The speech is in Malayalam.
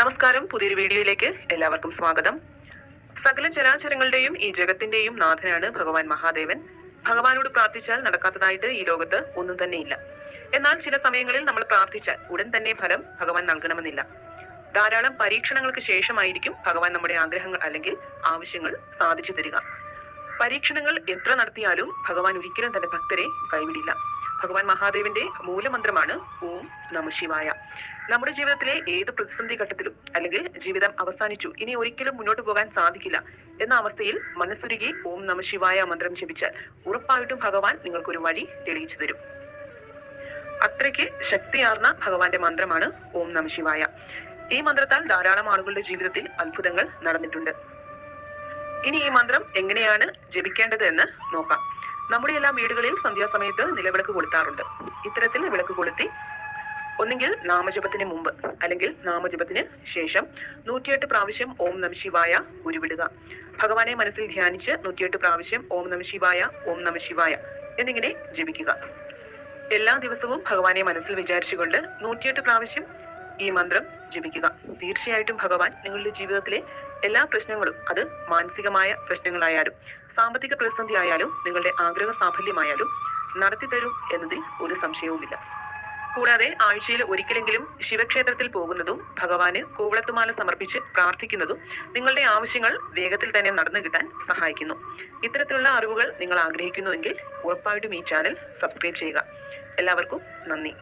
നമസ്കാരം. പുതിയൊരു വീഡിയോയിലേക്ക് എല്ലാവർക്കും സ്വാഗതം. സകല ചരാചരങ്ങളുടെയും ഈ ജഗത്തിന്റെയും നാഥനാണ് ഭഗവാൻ മഹാദേവൻ. ഭഗവാനോട് പ്രാർത്ഥിച്ചാൽ നടക്കാത്തതായിട്ട് ഈ ലോകത്ത് ഒന്നും തന്നെയില്ല എന്നാൽ ചില സമയങ്ങളിൽ നമ്മൾ പ്രാർത്ഥിച്ചാൽ ഉടൻ തന്നെ ഫലം ഭഗവാൻ നൽകണമെന്നില്ല. ധാരാളം പരീക്ഷണങ്ങൾക്ക് ശേഷമായിരിക്കും ഭഗവാൻ നമ്മുടെ ആഗ്രഹങ്ങൾ അല്ലെങ്കിൽ ആവശ്യങ്ങൾ സാധിച്ചു തരിക. പരീക്ഷണങ്ങൾ എത്ര നടത്തിയാലും ഭഗവാൻ ഒരിക്കലും തന്റെ ഭക്തരെ കൈവിടില്ല. ഭഗവാൻ മഹാദേവന്റെ മൂലമന്ത്രമാണ് ഓം നമ ശിവായ. നമ്മുടെ ജീവിതത്തിലെ ഏത് പ്രതിസന്ധി ഘട്ടത്തിലും അല്ലെങ്കിൽ ജീവിതം അവസാനിച്ചു ഇനി ഒരിക്കലും മുന്നോട്ട് പോകാൻ സാധിക്കില്ല എന്ന അവസ്ഥയിൽ മനസ്സുരുകി ഓം നമ ശിവായ മന്ത്രം ജപിച്ചാൽ ഉറപ്പായിട്ടും ഭഗവാൻ നിങ്ങൾക്കൊരു വഴി തെളിയിച്ചു തരും. അത്രയ്ക്ക് ശക്തിയാർന്ന ഭഗവാന്റെ മന്ത്രമാണ് ഓം നമ ശിവായ. ഈ മന്ത്രത്താൽ ധാരാളം ആളുകളുടെ ജീവിതത്തിൽ അത്ഭുതങ്ങൾ നടന്നിട്ടുണ്ട്. ഇനി ഈ മന്ത്രം എങ്ങനെയാണ് ജപിക്കേണ്ടത് എന്ന് നോക്കാം. നമ്മുടെ എല്ലാ വീടുകളിൽ സന്ധ്യാസമയത്ത് നിലവിളക്ക് കൊളുത്താറുണ്ട്. ഇത്തരത്തിൽ വിളക്ക് കൊളുത്തി ഒന്നുകിൽ നാമജപത്തിന് മുമ്പ് അല്ലെങ്കിൽ നാമജപത്തിന് ശേഷം നൂറ്റിയെട്ട് പ്രാവശ്യം ഓം നമശിവായ ഉരുവിടുക. ഭഗവാനെ മനസ്സിൽ ധ്യാനിച്ച് നൂറ്റിയെട്ട് പ്രാവശ്യം ഓം നമശിവായ ഓം നമശിവായ എന്നിങ്ങനെ ജപിക്കുക. എല്ലാ ദിവസവും ഭഗവാനെ മനസ്സിൽ വിചാരിച്ചുകൊണ്ട് നൂറ്റിയെട്ട് പ്രാവശ്യം ഈ മന്ത്രം ജപിക്കുക. തീർച്ചയായിട്ടും ഭഗവാൻ നിങ്ങളുടെ ജീവിതത്തിലെ എല്ലാ പ്രശ്നങ്ങളും അത് മാനസികമായ പ്രശ്നങ്ങളായാലും സാമ്പത്തിക പ്രതിസന്ധി ആയാലും നിങ്ങളുടെ ആഗ്രഹ സാഫല്യമായാലും നടത്തി തരും എന്നതിൽ ഒരു സംശയവുമില്ല. കൂടാതെ ആഴ്ചയിൽ ഒരിക്കലെങ്കിലും ശിവക്ഷേത്രത്തിൽ പോകുന്നതും ഭഗവാന് കൂവളത്തുമാല സമർപ്പിച്ച് പ്രാർത്ഥിക്കുന്നതും നിങ്ങളുടെ ആവശ്യങ്ങൾ വേഗത്തിൽ തന്നെ നടന്നു കിട്ടാൻ സഹായിക്കുന്നു. ഇത്തരത്തിലുള്ള അറിവുകൾ നിങ്ങൾ ആഗ്രഹിക്കുന്നുവെങ്കിൽ ഉറപ്പായിട്ടും ഈ ചാനൽ സബ്സ്ക്രൈബ് ചെയ്യുക. എല്ലാവർക്കും നന്ദി.